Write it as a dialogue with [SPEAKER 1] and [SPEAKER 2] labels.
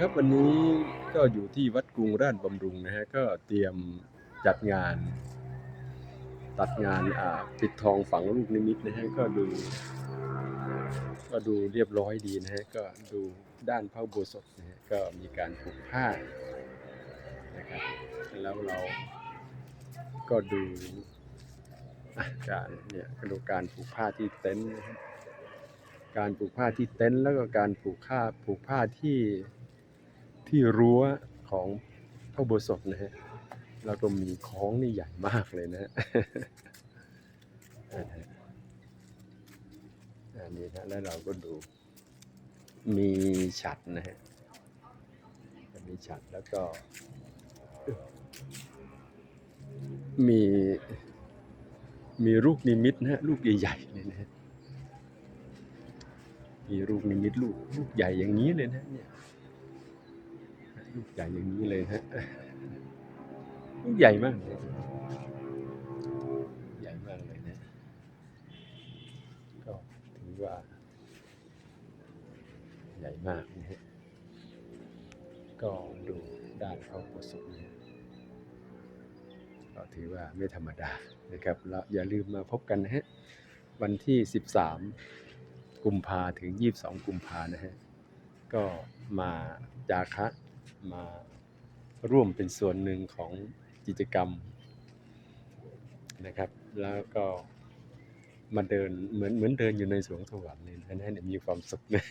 [SPEAKER 1] ครับวันนี้ก็อยู่ที่วัดกรุงราชบำรุงนะฮะก็เตรียมจัดงาน ตัดงานอ่าปิดทองฝังลูกนิมิตนะฮะก็ดู ก็ดูเรียบร้อยดีนะฮะก็ดูด้านพระอุโบสถนะฮะก็มีการผูกผ้านะครับแล้วเราก็ดูการเนี่ยก็ดูการผูกผ้าที่เต็นท์การผูกผ้าที่เต็นท์แล้วก็การผูกผ้าผูกผ้าที่ ที่รั้วของพระโบสถนะฮะแล้วก็มีของนี่ใหญ่มากเลยนะฮะอันนี้นะแล้วเราก็ดูมีฉัดนะฮะมีฉัดแล้วก็ มีมีลูกนิมิตนะฮะลูกใหญ่ๆเลยนะฮะมีลูกนิมิตลูกลูกใหญ่อย่างนี้เลยนะเนี่ย ลูกใหญ่อย่างนี้เลยฮะลูกใหญ่มากเลยใหญ่มากเลยนะก็ถือว่า ใหญ่มากนะฮะก็ดูด้านพระอุโบสถนะก็ถือว่าไม่ธรรมดานะครับแล้วอย่าลืมมาพบกันนะฮะวันที่ 13 กุมภาถึง 22 กุมภานะฮะ ก็มาจาคะ มาร่วมเป็นส่วนหนึ่งของกิจกรรมนะครับ แล้วก็มาเดินเหมือนเหมือนเดินอยู่ในสวงสวรรค์เลยนะฮะเนี่ยมีความสุขนะ